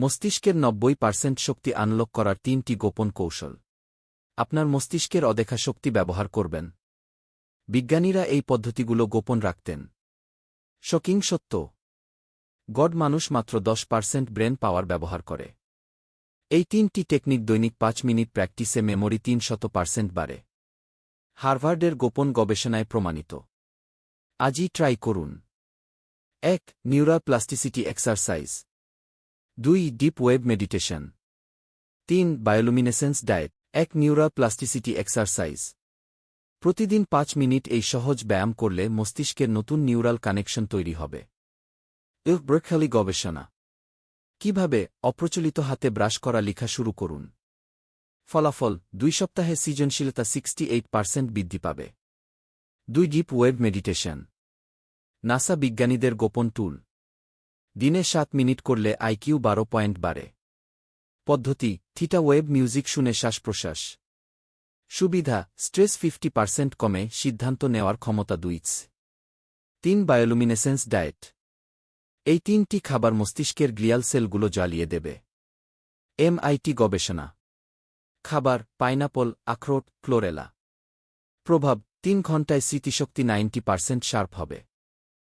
মস্তিষ্কের নব্বই পার্সেন্ট শক্তি আনলক করার তিনটি গোপন কৌশল। আপনার মস্তিষ্কের অদেখা শক্তি ব্যবহার করবেন। বিজ্ঞানীরা এই পদ্ধতিগুলো গোপন রাখতেন। শকিং সত্য। গড মানুষ মাত্র দশ পার্সেন্ট ব্রেন পাওয়ার ব্যবহার করে। এই তিনটি টেকনিক দৈনিক পাঁচ মিনিট প্র্যাকটিসে মেমোরি তিন শত পার্সেন্ট বাড়ে। হার্ভার্ডের গোপন গবেষণায় প্রমাণিত। আজই ট্রাই করুন। এক, নিউরাল প্লাস্টিসিটি এক্সারসাইজ। দুই ডিপ ওয়েব মেডিটেশন। তিন বায়োলুমিনেসেন্স ডায়েট, এক নিউরাল প্লাস্টিসিটি এক্সারসাইজ। প্রতিদিন পাঁচ মিনিট এই সহজ ব্যায়াম করলে মস্তিষ্কের নতুন নিউরাল কানেকশন তৈরি হবে। ইহ ব্রেখালি গবেষণা। কীভাবে অপ্রচলিত হাতে ব্রাশ করা লেখা শুরু করুন। ফলাফল, দুই সপ্তাহে সৃজনশীলতা সিক্সটি এইট পার্সেন্ট বৃদ্ধি পাবে। দুই ডিপ ওয়েব মেডিটেশন। নাসা বিজ্ঞানীদের গোপন টুল। দিনে সাত মিনিট করলে আইকিউ বারো পয়েন্ট বাড়ে। পদ্ধতি, থিটা ওয়েব মিউজিক শুনে শ্বাস প্রশ্বাস সুবিধা, স্ট্রেস ফিফটি পার্সেন্ট কমে, সিদ্ধান্ত নেওয়ার ক্ষমতা দুইস তিন, বায়োলুমিনেসেন্স ডায়েট। এই তিনটি খাবার মস্তিষ্কের গ্লিয়াল সেলগুলো জ্বালিয়ে দেবে। এমআইটি গবেষণা। খাবার, পাইনাপল, আখরোট, ক্লোরেলা। প্রভাব, তিন ঘণ্টায় স্মৃতিশক্তি নাইনটি পার্সেন্ট শার্প হবে।